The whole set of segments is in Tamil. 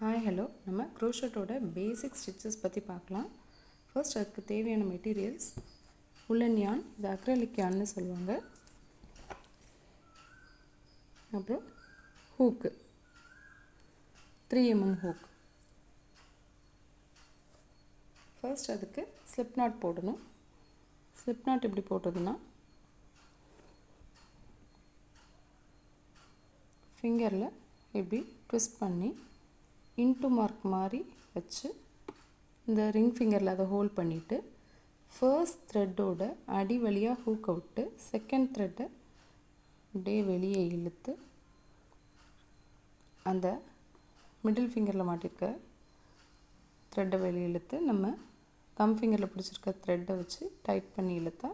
ஹாய் ஹலோ நம்ம க்ரோஷட்டோட பேசிக் ஸ்டிச்சஸ் பற்றி பார்க்கலாம். ஃபர்ஸ்ட் அதுக்கு தேவையான மெட்டீரியல்ஸ் உல்லன் யான் இது அக்ரலிக் யான்னு சொல்லுவாங்க. அப்புறம் hook three MM hook first அதுக்கு ஸ்லிப் நாட் போடணும். ஸ்லிப் நாட் எப்படி போடுறதுன்னா ஃபிங்கரில் இப்படி ட்விஸ்ட் பண்ணி இன்ட்டு மார்க் மாதிரி வச்சு இந்த ரிங் ஃபிங்கரில் அதை ஹோல்ட் பண்ணிவிட்டு ஃபர்ஸ்ட் த்ரெட்டோட அடி வழியாக ஹூக் அவுட்டு செகண்ட் த்ரெட்டை அப்படியே வெளியே இழுத்து அந்த மிடில் ஃபிங்கரில் மாட்டிருக்க த்ரெட்டை வெளியே இழுத்து நம்ம தம் ஃபிங்கரில் பிடிச்சிருக்க த்ரெட்டை வச்சு டைட் பண்ணி இழுத்தா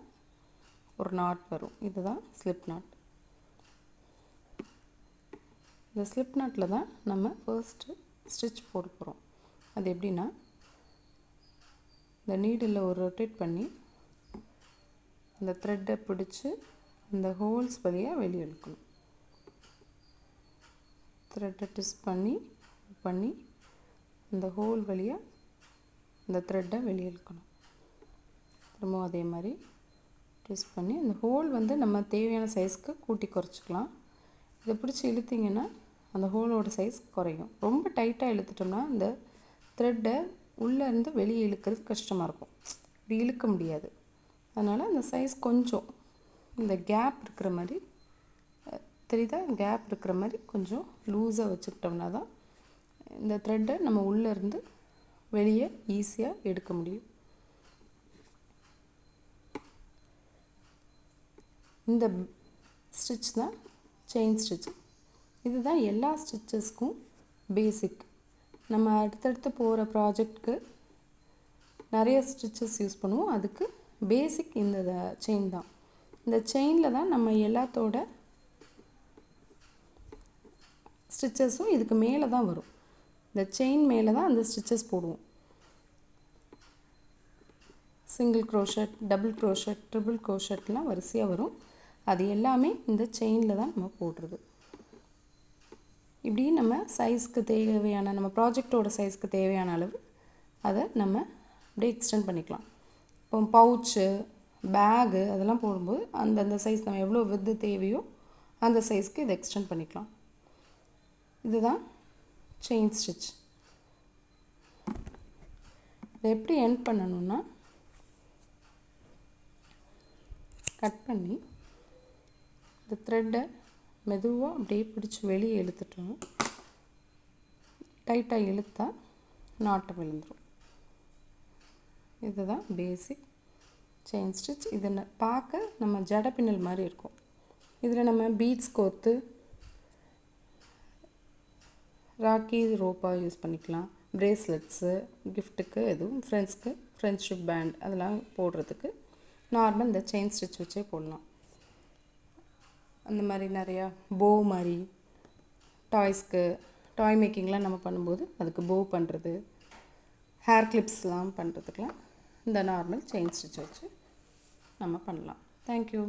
ஒரு நாட் வரும். இதுதான் ஸ்லிப் நாட் இந்த ஸ்லிப் நாட்டில் தான் நம்ம ஃபர்ஸ்ட்டு ஸ்டிச் போட போகிறோம் அது எப்படின்னா இந்த நீடில் ஒரு ரொட்டேட் பண்ணி அந்த த்ரெட்டை பிடிச்சி அந்த ஹோல்ஸ் வழியாக வெளியே இழுக்கணும். த்ரெட்டை டிஸ்ட் பண்ணி பண்ணி அந்த ஹோல் வழியாக அந்த த்ரெட்டை வெளியே இழுக்கணும். திரும்பவும் அதே மாதிரி ட்விஸ்ட் பண்ணி அந்த ஹோல் வந்து நம்ம தேவையான சைஸ்க்கு கூட்டி குறைச்சிக்கலாம். இதை பிடிச்சி இழுத்திங்கன்னா அந்த ஹோலோட சைஸ் குறையும். ரொம்ப டைட்டாக இழுத்துட்டோம்னா இந்த த்ரெட்டை உள்ளேருந்து வெளியே இழுக்கிறது கஷ்டமாக இருக்கும். இப்படி இழுக்க முடியாது. அதனால் அந்த சைஸ் கொஞ்சம் இந்த கேப் இருக்கிற மாதிரி தெரியுதா? கேப் இருக்கிற மாதிரி கொஞ்சம் லூஸாக வச்சுக்கிட்டோம்னா தான் இந்த த்ரெட்டை நம்ம உள்ளேருந்து வெளியே ஈஸியாக எடுக்க முடியும். இந்த ஸ்டிச் தான் செயின் ஸ்டிச்சு இதுதான் எல்லா ஸ்டிச்சஸ்க்கும் பேசிக் நம்ம அடுத்தடுத்து போகிற ப்ராஜெக்ட்க்கு நிறைய ஸ்டிச்சஸ் யூஸ் பண்ணுவோம். அதுக்கு பேசிக் இந்த செயின் தான். இந்த செயினில் தான் நம்ம எல்லாத்தோட ஸ்டிச்சஸும் இதுக்கு மேலே தான் வரும். இந்த செயின் மேலே தான் அந்த ஸ்டிச்சஸ் போடுவோம். Single crochet double crochet triple க்ரோஷட்லாம் வரிசையாக வரும். அது எல்லாமே இந்த செயினில் தான் நம்ம போடுறது. இப்படி நம்ம சைஸ்க்கு தேவையான நம்ம ப்ராஜெக்டோட சைஸ்க்கு தேவையான அளவு அதை நம்ம அப்படியே எக்ஸ்டெண்ட் பண்ணிக்கலாம். இப்போ பவுச்சு பேகு அதெல்லாம் போடும்போது அந்தந்த சைஸ் நம்ம எவ்வளோ வித்து தேவையோ அந்த சைஸ்க்கு இதை எக்ஸ்டெண்ட் பண்ணிக்கலாம். இதுதான் செயின் ஸ்டிச் இதை எப்படி எண்ட் பண்ணணும்னா கட் பண்ணி இந்த த்ரெட்டை மெதுவாக அப்படியே பிடிச்சி வெளியே இழுத்துட்டோம். டைட்டாக இழுத்தா நாட்டை விழுந்துடும் இதுதான் பேசிக் செயின் ஸ்டிச் இது பார்க்க நம்ம ஜட பின்னல் மாதிரி இருக்கும். இதில் நம்ம பீட்ஸ் கோர்த்து ராக்கி ரோப்பாக யூஸ் பண்ணிக்கலாம். ப்ரேஸ்லெட்ஸு கிஃப்ட்டுக்கு எதுவும் ஃப்ரெண்ட்ஸ்க்கு ஃப்ரெண்ட்ஷிப் பேண்ட் அதெல்லாம் போடுறதுக்கு நார்மல் இந்த செயின் ஸ்டிச் வச்சே போடலாம். அந்த மாதிரி நிறையா போ மாதிரி டாய்ஸ்க்கு டாய் மேக்கிங்லாம் நம்ம பண்ணும்போது அதுக்கு போ பண்ணுறது ஹேர் கிளிப்ஸ்லாம் பண்ணுறதுக்கெலாம் இந்த நார்மல் செயின் ஸ்டிச் வச்சு நம்ம பண்ணலாம். தேங்க்யூ